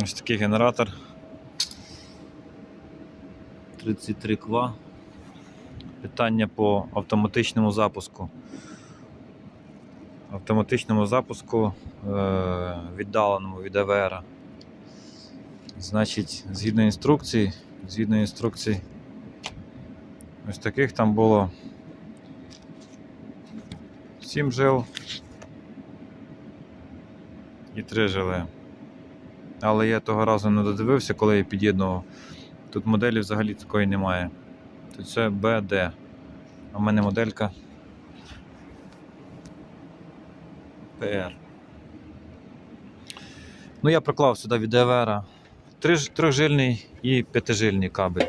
Ось такий генератор. 33 ква. Питання по автоматичному запуску. Автоматичному запуску е- віддаленому від АВР. Значить, згідно інструкції, згідно інструкцій, ось таких там було 7 жил і 3 жили. Але я того разу не додивився, коли я під'єднував. Тут моделі взагалі такої немає. Тут це BD. А в мене моделька PR. Ну, я проклав сюди від EVR трьохжильний і п'ятижильний кабель.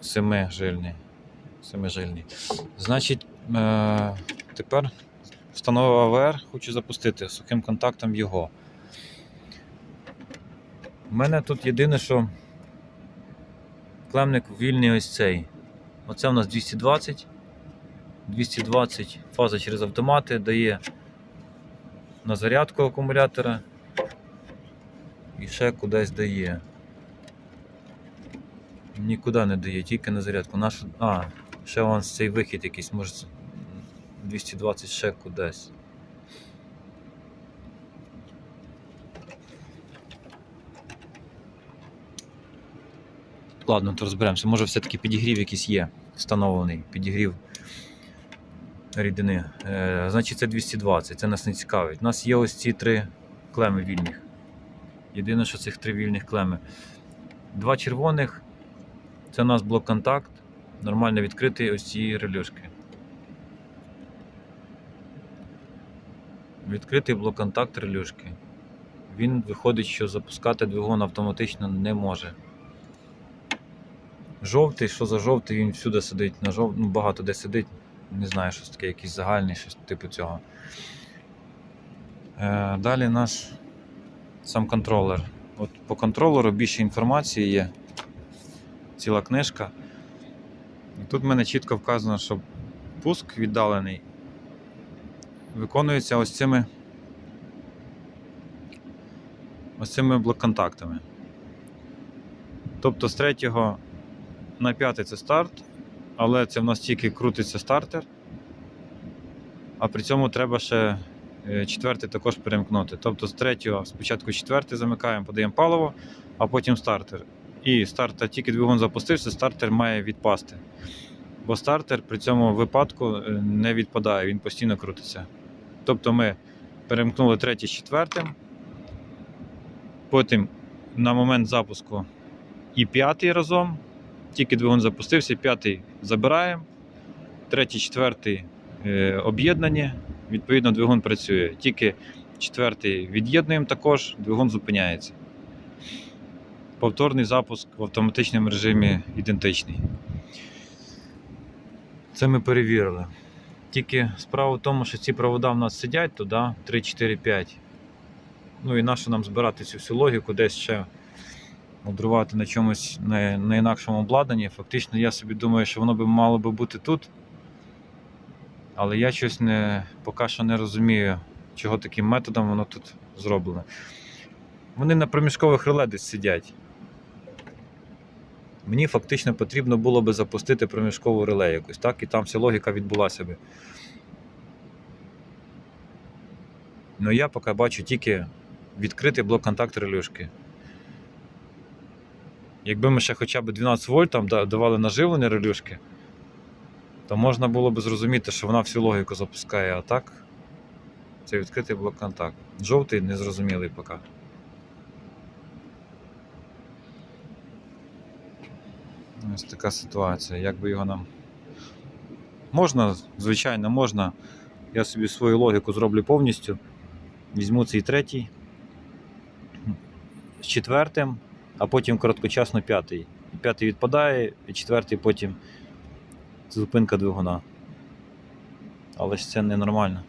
Семижильний. Семижильний. Значить, е- тепер встановив АВР, хочу запустити сухим контактом його. У мене тут єдине, що клемник вільний ось цей. Оце у нас 220. 220 фаза через автомати дає на зарядку акумулятора і ще кудись дає. Нікуди не дає, тільки на зарядку. Наш... А, ще вон цей вихід якийсь, може 220 ще кудись. Ладно, то розберемося. Може все-таки підігрів якийсь є встановлений. Підігрів рідини. Е, значить це 220, це нас не цікавить. У нас є ось ці три клеми вільних. Єдине, що цих три вільних клеми. Два червоних це у нас блок-контакт. Нормально відкритий ось ці релюшки. Відкритий блок-контакт релюшки. Він виходить, що запускати двигун автоматично не може. Жовтий, що за жовтий, він всюди сидить, на жов... ну, багато де сидить. Не знаю, щось таке, якийсь загальний, щось типу цього. Е, далі наш сам контролер. От по контролеру більше інформації є. Ціла книжка. І тут в мене чітко вказано, що пуск віддалений виконується ось цими ось цими блок-контактами. Тобто з третього на п'ятий це старт, але це в нас тільки крутиться стартер. А при цьому треба ще е, четвертий також перемкнути. Тобто з третього спочатку четвертий замикаємо, подаємо паливо, а потім стартер. І стартер, тільки двигун запустився, стартер має відпасти. Бо стартер при цьому випадку е, не відпадає, він постійно крутиться. Тобто ми перемкнули третій з четвертим. Потім на момент запуску і п'ятий разом. Тільки двигун запустився, п'ятий забираємо, третій, четвертий е, об'єднані. Відповідно, двигун працює. Тільки четвертий від'єднуємо також, двигун зупиняється. Повторний запуск в автоматичному режимі ідентичний. Це ми перевірили. Тільки справа в тому, що ці провода в нас сидять туди 3, 4, 5. Ну і нащо нам збирати цю всю логіку, десь ще мудрувати на чомусь на, на інакшому обладнанні. Фактично, я собі думаю, що воно би мало би бути тут. Але я щось не, поки що не розумію, чого таким методом воно тут зроблено. Вони на проміжкових реле десь сидять. Мені фактично потрібно було би запустити проміжкову реле якусь, так? І там вся логіка відбулася би. Ну я поки бачу тільки відкритий блок контакт релюшки. Якби ми ще хоча б 12 вольт там давали наживлення релюшки, то можна було б зрозуміти, що вона всю логіку запускає, а так це відкритий блок контакт. Жовтий незрозумілий поки. Ось така ситуація. Як би його нам. Можна, звичайно, можна. Я собі свою логіку зроблю повністю. Візьму цей третій з четвертим, а потім короткочасно п'ятий. П'ятий відпадає, і четвертий потім зупинка двигуна. Але ж це ненормально.